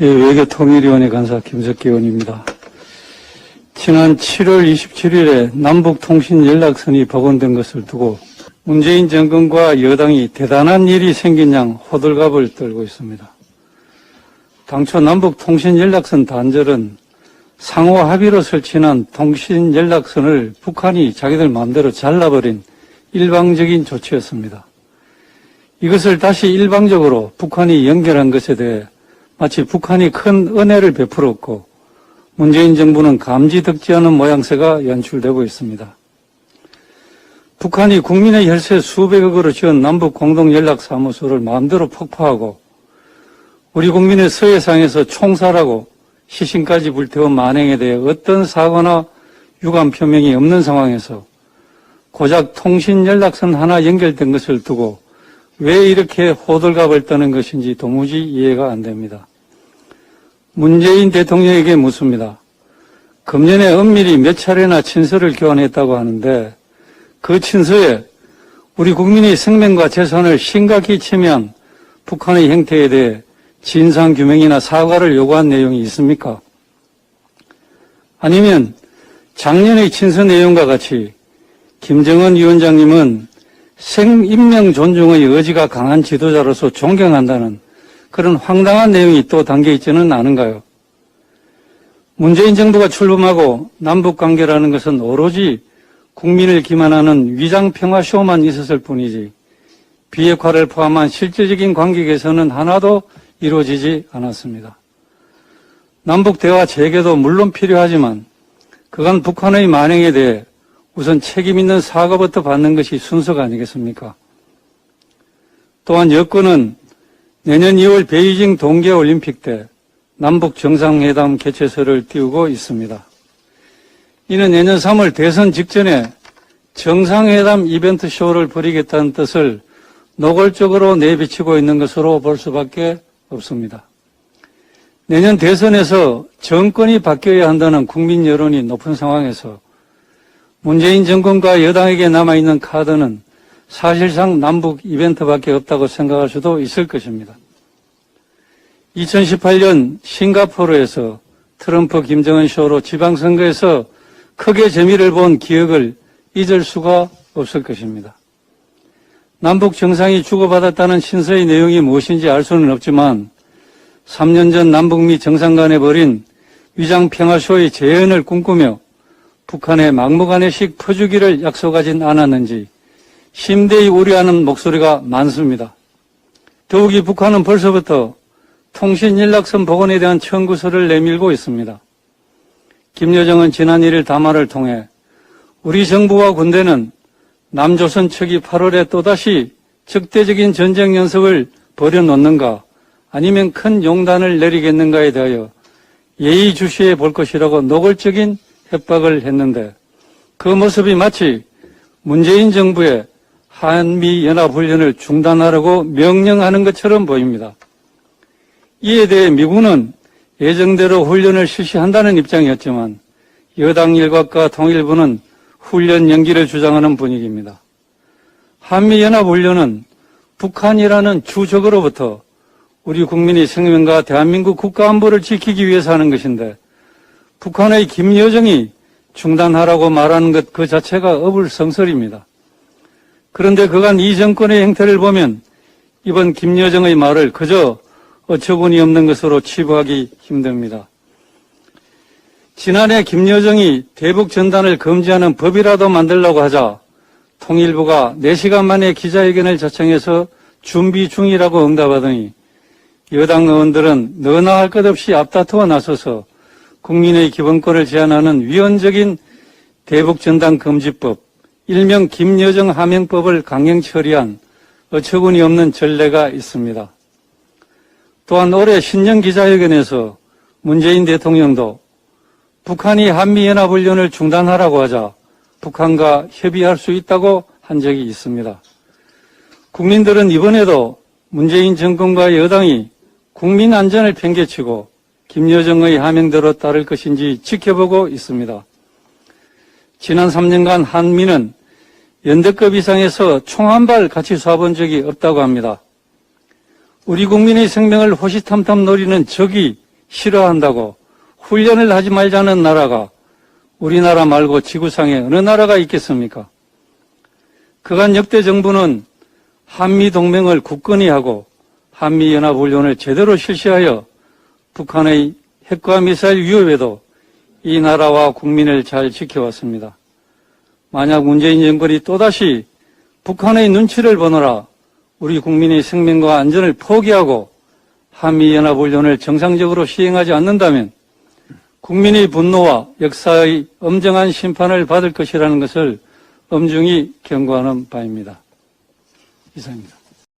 예, 외교통일위원회 간사 김석기 의원입니다. 지난 7월 27일에 남북통신연락선이 복원된 것을 두고 문재인 정권과 여당이 대단한 일이 생긴 양 호들갑을 떨고 있습니다. 당초 남북통신연락선 단절은 상호 합의로 설치한 통신연락선을 북한이 자기들 마음대로 잘라버린 일방적인 조치였습니다. 이것을 다시 일방적으로 북한이 연결한 것에 대해 마치 북한이 큰 은혜를 베풀었고 문재인 정부는 감지덕지 않은 모양새가 연출되고 있습니다. 북한이 국민의 혈세 수백억으로 지은 남북 공동연락사무소를 마음대로 폭파하고 우리 국민의 서해상에서 총살하고 시신까지 불태운 만행에 대해 어떤 사과나 유감 표명이 없는 상황에서 고작 통신 연락선 하나 연결된 것을 두고 왜 이렇게 호들갑을 떠는 것인지 도무지 이해가 안 됩니다. 문재인 대통령에게 묻습니다. 금년에 은밀히 몇 차례나 친서를 교환했다고 하는데 그 친서에 우리 국민의 생명과 재산을 심각히 침해한 북한의 행태에 대해 진상 규명이나 사과를 요구한 내용이 있습니까? 아니면 작년의 친서 내용과 같이 김정은 위원장님은 생인명 존중의 의지가 강한 지도자로서 존경한다는 그런 황당한 내용이 또 담겨 있지는 않은가요? 문재인 정부가 출범하고 남북 관계라는 것은 오로지 국민을 기만하는 위장 평화 쇼만 있었을 뿐이지 비핵화를 포함한 실질적인 관계 개선은 하나도 이루어지지 않았습니다. 남북 대화 재개도 물론 필요하지만 그간 북한의 만행에 대해 우선 책임 있는 사과부터 받는 것이 순서가 아니겠습니까? 또한 여권은 내년 2월 베이징 동계올림픽 때 남북 정상회담 개최설을 띄우고 있습니다. 이는 내년 3월 대선 직전에 정상회담 이벤트 쇼를 벌이겠다는 뜻을 노골적으로 내비치고 있는 것으로 볼 수밖에 없습니다. 내년 대선에서 정권이 바뀌어야 한다는 국민 여론이 높은 상황에서 문재인 정권과 여당에게 남아있는 카드는 사실상 남북 이벤트밖에 없다고 생각할 수도 있을 것입니다. 2018년 싱가포르에서 트럼프 김정은 쇼로 지방선거에서 크게 재미를 본 기억을 잊을 수가 없을 것입니다. 남북 정상이 주고받았다는 신서의 내용이 무엇인지 알 수는 없지만 3년 전 남북미 정상 간에 벌인 위장 평화쇼의 재현을 꿈꾸며 북한의 막무가내식 퍼주기를 약속하진 않았는지 심대히 우려하는 목소리가 많습니다. 더욱이 북한은 벌써부터 통신연락선 복원에 대한 청구서를 내밀고 있습니다. 김여정은 지난 1일 담화를 통해 우리 정부와 군대는 남조선 측이 8월에 또다시 적대적인 전쟁 연습을 벌여놓는가 아니면 큰 용단을 내리겠는가에 대하여 예의주시해 볼 것이라고 노골적인 협박을 했는데 그 모습이 마치 문재인 정부의 한미연합훈련을 중단하라고 명령하는 것처럼 보입니다. 이에 대해 미군은 예정대로 훈련을 실시한다는 입장이었지만 여당 일각과 통일부는 훈련 연기를 주장하는 분위기입니다. 한미연합훈련은 북한이라는 주적으로부터 우리 국민의 생명과 대한민국 국가안보를 지키기 위해서 하는 것인데 북한의 김여정이 중단하라고 말하는 것 그 자체가 어불성설입니다. 그런데 그간 이 정권의 행태를 보면 이번 김여정의 말을 그저 어처구니 없는 것으로 치부하기 힘듭니다. 지난해 김여정이 대북 전단을 금지하는 법이라도 만들라고 하자 통일부가 4시간 만에 기자회견을 자청해서 준비 중이라고 응답하더니 여당 의원들은 너나 할 것 없이 앞다투어 나서서 국민의 기본권을 제한하는 위헌적인 대북 전단 금지법, 일명 김여정 하명법을 강행 처리한 어처구니 없는 전례가 있습니다. 또한 올해 신년 기자회견에서 문재인 대통령도 북한이 한미연합훈련을 중단하라고 하자 북한과 협의할 수 있다고 한 적이 있습니다. 국민들은 이번에도 문재인 정권과 여당이 국민 안전을 팽개치고 김여정의 하명대로 따를 것인지 지켜보고 있습니다. 지난 3년간 한미는 연대급 이상에서 총 한 발 같이 쏴본 적이 없다고 합니다. 우리 국민의 생명을 호시탐탐 노리는 적이 싫어한다고 훈련을 하지 말자는 나라가 우리나라 말고 지구상에 어느 나라가 있겠습니까? 그간 역대 정부는 한미동맹을 굳건히 하고 한미연합훈련을 제대로 실시하여 북한의 핵과 미사일 위협에도 이 나라와 국민을 잘 지켜왔습니다. 만약 문재인 정권이 또다시 북한의 눈치를 보느라 우리 국민의 생명과 안전을 포기하고 한미연합훈련을 정상적으로 시행하지 않는다면 국민의 분노와 역사의 엄정한 심판을 받을 것이라는 것을 엄중히 경고하는 바입니다. 이상입니다.